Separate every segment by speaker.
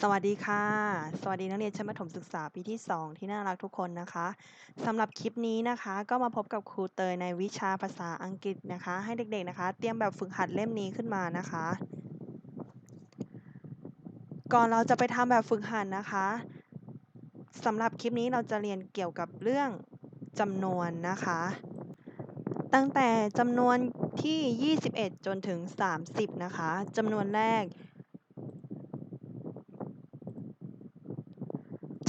Speaker 1: สวัสดีค่ะ สวัสดีนักเรียนชั้นประถมศึกษาปีที่ 2 ที่น่ารักทุกคนนะคะสำหรับคลิปนี้นะคะ ก็มาพบกับครูเตยในวิชาภาษาอังกฤษนะคะ ให้เด็กๆนะคะ เตรียมแบบฝึกหัดเล่มนี้ขึ้นมานะคะ ก่อนเราจะไปทำแบบฝึกหัดนะคะสำหรับคลิปนี้เราจะเรียนเกี่ยวกับเรื่องจำนวนนะคะ ตั้งแต่จำนวนที่ 21 จนถึง 30 นะคะจำนวนแรก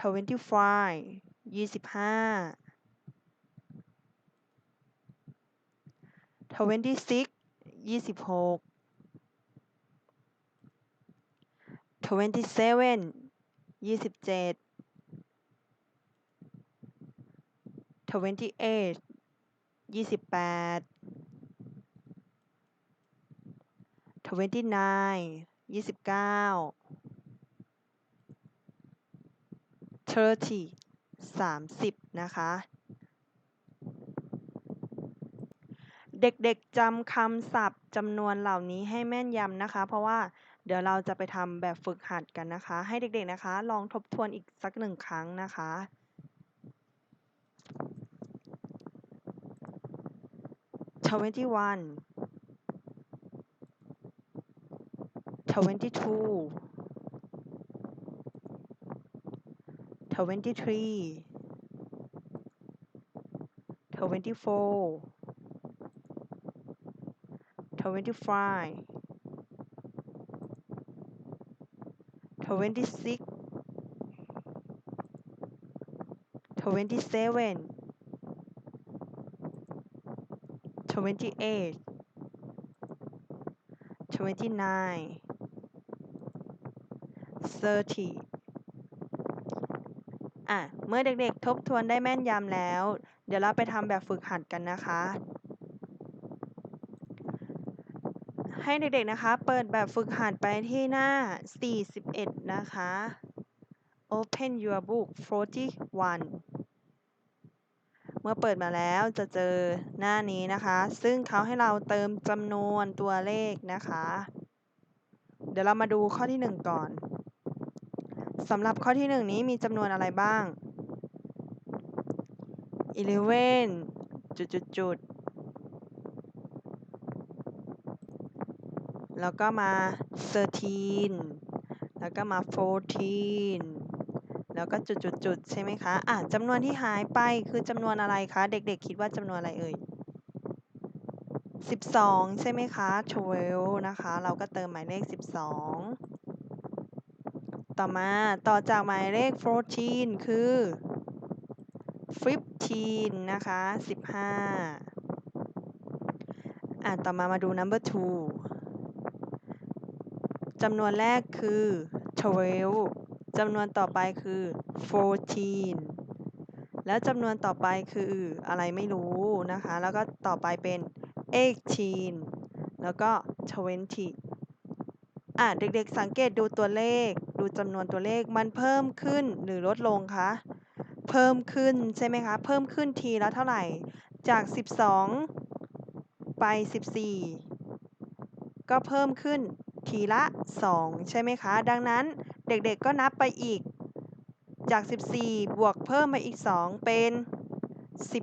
Speaker 1: 22 22 23 23 24 24 25 25 26 26 27 27 28 28 29 29 30 30นะคะ เด็กๆจำคำศัพท์จำนวนเหล่านี้ให้แม่นยำนะคะ เพราะว่าเดี๋ยวเราจะไปทำแบบฝึกหัดกันนะคะ ให้เด็กๆนะคะ ลองทบทวนอีกสักหนึ่งครั้งนะคะ21 22 23 24 25 26 27 28 29 30 อะเมื่อเด็กๆ ทบทวนได้แม่นยำแล้ว เดี๋ยวเราไปทำแบบฝึกหัดกันนะคะ ให้เด็กๆนะคะ เปิดแบบฝึกหัดไปที่หน้า 41 นะคะ Open your book 41เมื่อเปิดมาแล้วจะเจอหน้านี้นะคะ ซึ่งเขาให้เราเติมจำนวนตัวเลขนะคะ เดี๋ยวเรามาดูข้อที่ 1 ก่อน สำหรับข้อที่ 1 นี้มีจำนวนอะไรบ้าง11จุดจุดจุดแล้วก็มา13แล้วก็มา14แล้วก็จุดจุดจุดใช่ไหมคะอะจำนวนที่หายไปคือจำนวนอะไรคะ เด็กๆ คิดว่าจำนวนอะไรเอ่ย12 ใช่ไหมคะ 12 นะคะ เราก็เติมหมายเลข 12 ต่อมา ต่อจากหมายเลข14คือ 15 นะคะ 15 อะ ต่อมามาดู number 2จำนวนแรกคือ 12จำนวนต่อไปคือ 14 แล้วจำนวนต่อไปคืออะไรไม่รู้นะคะ แล้วก็ต่อไปเป็น 18 แล้วก็ 20 อะเด็กๆสังเกตดูตัวเลข ดูจำนวนตัวเลขมันเพิ่มขึ้นหรือลดลงคะเพิ่มขึ้นใช่ไหมคะ เพิ่มขึ้นทีละเท่าไหร่ จาก 12 ไป 14 ก็เพิ่มขึ้นทีละ 2 ใช่ไหมคะ ดังนั้นเด็กๆก็นับไปอีก จาก 14 บวกเพิ่มมาอีก 2 เป็น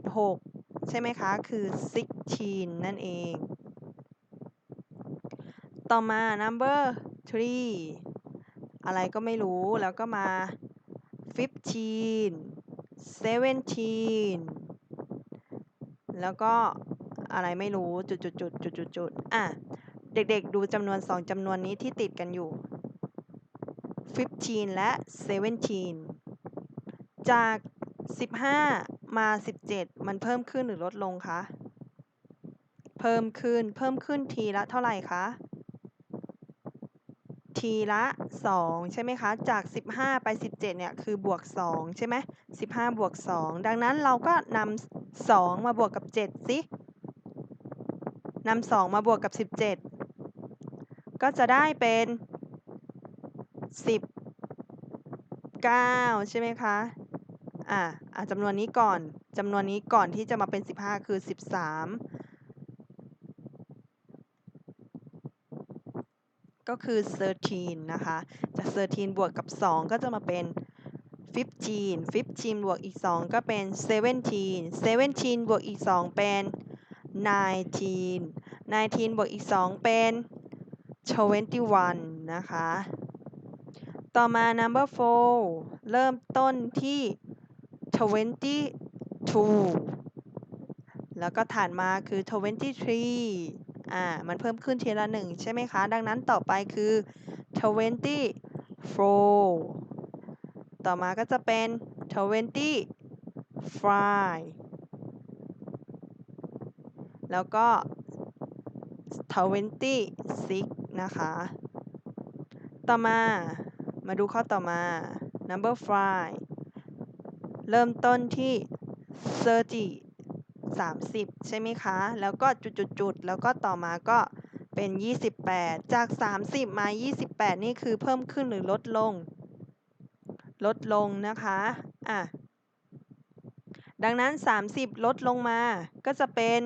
Speaker 1: 16 ใช่ไหมคะ คือ 16 นั่นเอง ต่อมา number 3อะไรก็ไม่รู้ แล้วก็มา15 17แล้วก็อะไรไม่รู้จุดจุดจุดจุดจุดจุดอะ เด็กๆดูจำนวน2จำนวนนี้ที่ติดกันอยู่ 15 และ 17 จาก 15 มา 17 มันเพิ่มขึ้นหรือลดลงคะ เพิ่มขึ้น เพิ่มขึ้นทีละเท่าไหร่คะ ทีละ2ใช่ไหมคะ จาก 15 ไป 17เนี่ยคือบวก2ใช่ไหม15 บวก 2 ดังนั้นเราก็นำ2มาบวกกับ 7 สินำ2มาบวกกับ 17 ก็จะได้เป็น 19 ใช่ไหมคะ อะอะจำนวนนี้ก่อนจำนวนนี้ก่อนที่จะมาเป็น 15 คือ 13 ก็คือ 13 นะคะ จาก 13 บวกกับ 2 ก็จะมาเป็น 15 15 บวกอีก 2 ก็เป็น 17 17 บวกอีก 2 เป็น 19 19 บวกอีก 2 เป็น 21 นะคะ ต่อมา number 4 เริ่มต้นที่ 22 แล้วก็ฐานมาคือ 23 อ่า มันเพิ่มขึ้นทีละ1ใช่ไหมคะ ดังนั้นต่อไปคือ24ต่อมาก็จะเป็น25แล้วก็26นะคะ ต่อมา มาดูข้อต่อมา number 5เริ่มต้นที่30 30 ใช่ไหมคะ แล้วก็จุดๆ แล้วก็ต่อมาก็เป็น 28 จาก 30 มา 28 นี่คือเพิ่มขึ้นหรือลดลง ลดลงนะคะ อะ ดังนั้น 30 ลดลงมา ก็จะเป็น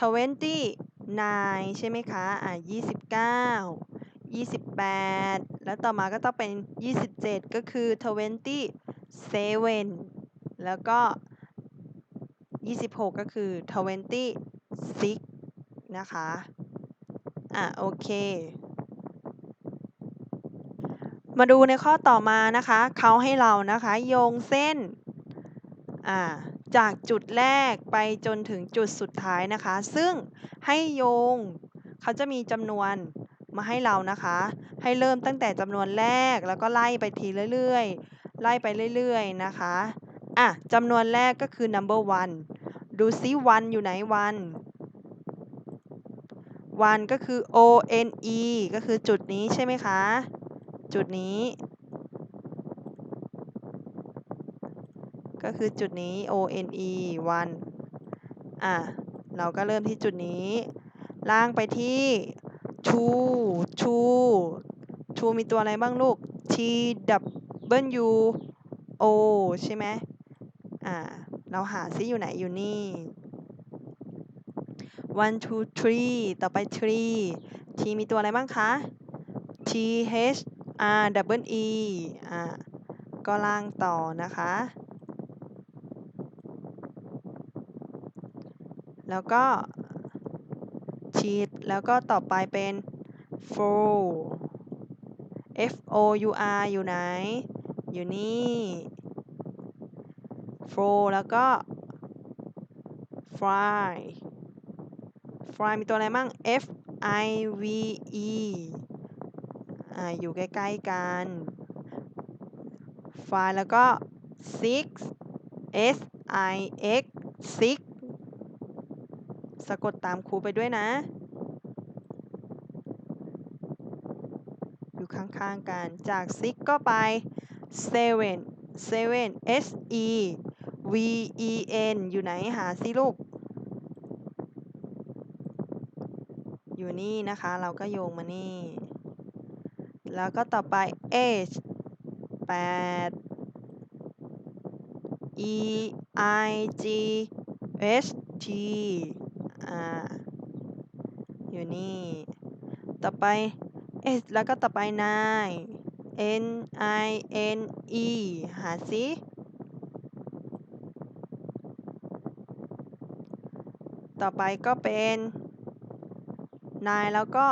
Speaker 1: 29ใช่ไหมคะ อะ 29 28 แล้วต่อมาก็ต้องเป็น 27 ก็คือ27แล้วก็ 26 ก็คือ 26 นะคะ อะ โอเค มาดูในข้อต่อมานะคะ เขาให้เรานะคะ โยงเส้น อ่า จากจุดแรกไปจนถึงจุดสุดท้ายนะคะ ซึ่งให้โยง เขาจะมีจำนวนมาให้เรานะคะ ให้เริ่มตั้งแต่จำนวนแรกแล้วก็ไล่ไปทีเรื่อยๆ ไล่ไปเรื่อยๆ นะคะ อะจำนวนแรกก็คือ number one ดูซิวันอยู่ไหนวันวันก็คือ O N E ก็คือจุดนี้ใช่ไหมคะ จุดนี้ ก็คือจุดนี้ O N E วันอะ เราก็เริ่มที่จุดนี้ ล่างไปที่ two two two มีตัวอะไรบ้างลูก T W O ใช่ไหม อ่า เราหาซิอยู่ไหนอยู่นี่ one two three ต่อไป three T มีตัวอะไรบ้างคะ T H R W E E อ่า ก็ล่างต่อนะคะ แล้วก็ชีดแล้วก็ต่อไปเป็น four F O U R อยู่ไหน อยู่นี่ four แล้วก็ fly fly มีตัวอะไรบ้าง F I V E อ่าอยู่ใกล้ๆกัน fly แล้วก็ six S I X six สะกดตามครูไปด้วยนะ อยู่ข้างๆกัน จาก six ก็ไป seven seven S E V E N อยู่ไหนหาสิลูก อยู่นี่นะคะ เราก็โยงมานี่ แล้วก็ต่อไป H 8 E I G H T อ่า อยู่นี่ ต่อไป S แล้วก็ต่อไป 9 N I N E หาสิ ต่อไปก็เป็น 9 แล้วก็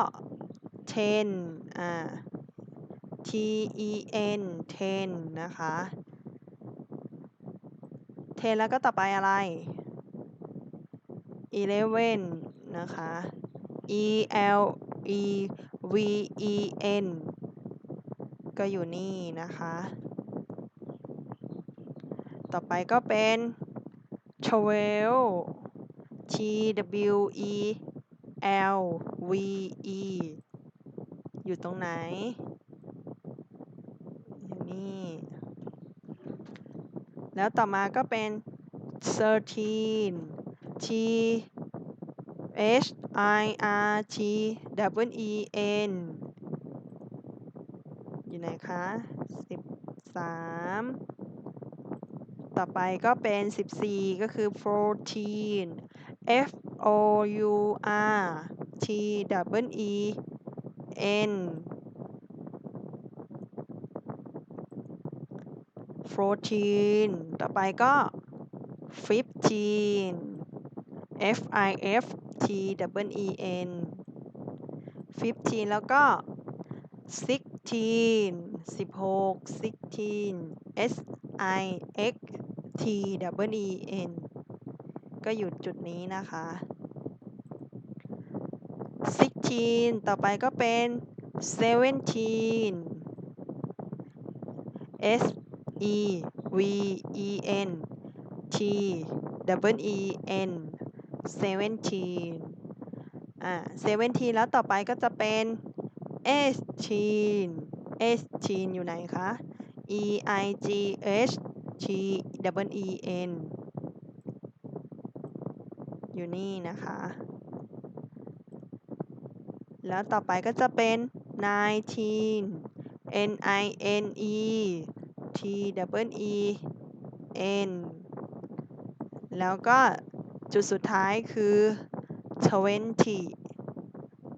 Speaker 1: 10อ่า T E N 10 นะคะ 10 แล้วก็ต่อไปอะไร 11 นะคะ E L E V E N ก็อยู่นี่นะคะ ต่อไปก็เป็น 12 T W E L V E อยู่ตรงไหน อยู่นี่ แล้วต่อมาก็เป็น thirteen T H I R T W E N อยู่ไหนคะสิบสามต่อไปก็เป็น 14 ก็คือ fourteen F O U R T W E N fourteen ต่อไปก็ fifteen F I F T W E N fifteen แล้วก็ sixteen สิบหก sixteen S I X T W E N ก็อยู่จุดนี้นะคะ sixteen ต่อไปก็เป็น seventeen S E V E N T W E N seventeen อ่า seventeen แล้วต่อไปก็จะเป็น eighteen eighteen อยู่ไหนคะ E I G H T W E N อยู่นี่นะคะ แล้วต่อไปก็จะเป็น nineteen N I N E T W E N แล้วก็จุดสุดท้ายคือ twenty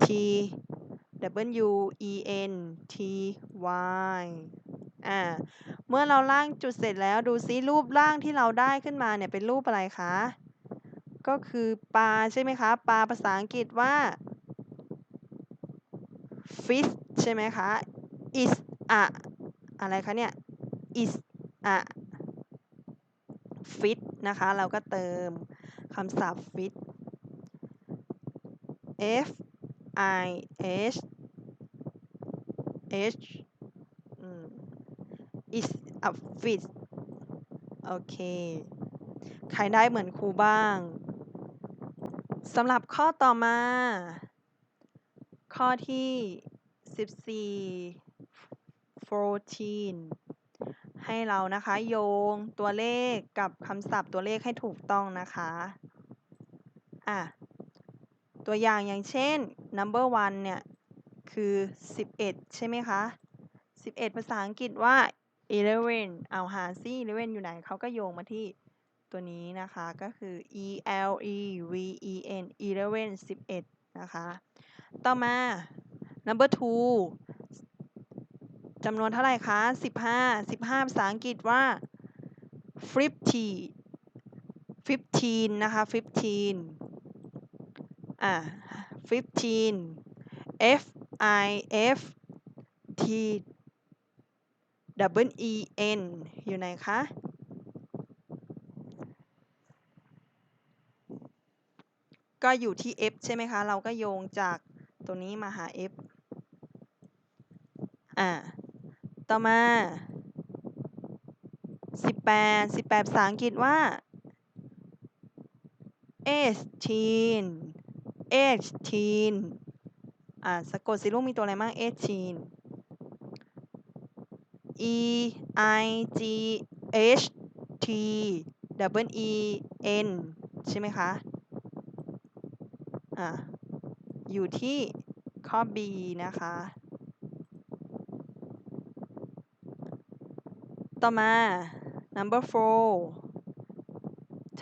Speaker 1: T W E N T Y อ่า เมื่อเราล่างจุดเสร็จแล้วดูซิรูปร่างที่เราได้ขึ้นมาเนี่ยเป็นรูปอะไรคะ ก็คือปลาใช่ไหมคะ ปลาภาษาอังกฤษว่า fish ใช่ไหมคะ is a อะไรคะเนี่ย is a fish นะคะ เราก็เติมคำศัพท์ fish F I H H is a fish โอเค ใครได้เหมือนครูบ้าง สำหรับข้อต่อมา ข้อที่14 14 ให้เรานะคะโยงตัวเลขกับคำศัพท์ตัวเลขให้ถูกต้องนะคะอะตัวอย่างอย่างเช่น number one เนี่ยคือ 11 ใช่ไหมคะ 11 ภาษาอังกฤษว่า eleven เอาหาซิ eleven อยู่ไหนเขาก็โยงมาที่ ตัวนี้นะคะก็คือ e l e v e n eleven 11นะคะ ต่อมา number two จำนวนเท่าไหร่คะ 15 15 ภาษาอังกฤษว่า fifty fifteen นะคะ fifteen อ่า fifteen f i f t W E N อยู่ไหนคะ ก็อยู่ที่ F ใช่ไหมคะ เราก็โยงจากตรงนี้มาหา F อ่า ต่อมา 18 18ภาษาอังกฤษว่า eighteen eighteen อ่า สะกดสิลูกมีตัวอะไรบ้าง eighteen E I G H T W E N ใช่ไหมคะ อ่าอยู่ที่ข้อ B นะคะ ต่อมา number four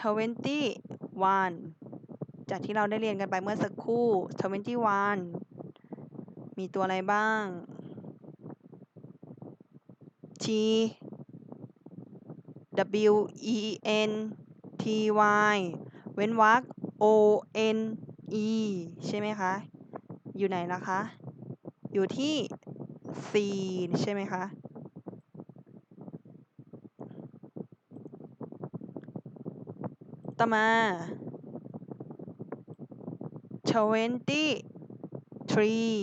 Speaker 1: twenty one จากที่เราได้เรียนกันไปเมื่อสักครู่ twenty one มีตัวอะไรบ้าง T W E N T Y เว้นวรรค O N E ใช่ไหมคะ อยู่ไหนล่ะคะ อยู่ที่ C ใช่ไหมคะ ต่อมา twenty three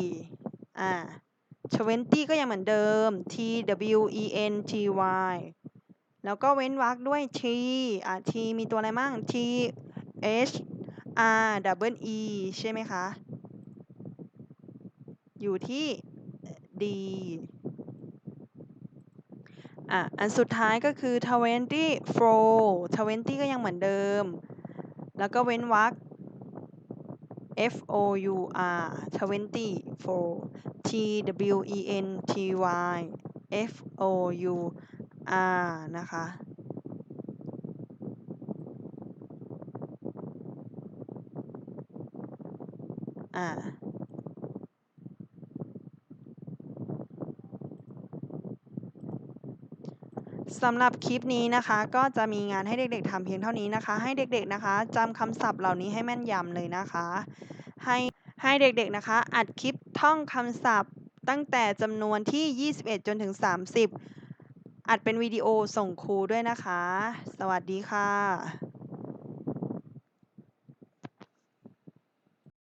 Speaker 1: อ่า twenty ก็ยังเหมือนเดิม T W E N T Y แล้วก็เว้นวรรคด้วย T อ่า T มีตัวอะไรมั่ง T H R W E ใช่ไหมคะ อยู่ที่ D อะ อันสุดท้ายก็คือ twenty four twenty ก็ยังเหมือนเดิม แล้วก็เว้นวรรค F O U R twenty four T W E N T Y F O U R นะคะ อ่า สำหรับคลิปนี้นะคะ ก็จะมีงานให้เด็กๆทำเพียงเท่านี้นะคะ ให้เด็กๆนะคะจำคำศัพท์เหล่านี้ให้แม่นยำเลยนะคะ ให้ให้เด็กๆนะคะ อัดคลิปท่องคำศัพท์ ตั้งแต่จำนวนที่ 21 จนถึง 30 อัดเป็นวิดีโอส่งครูด้วยนะคะ สวัสดีค่ะ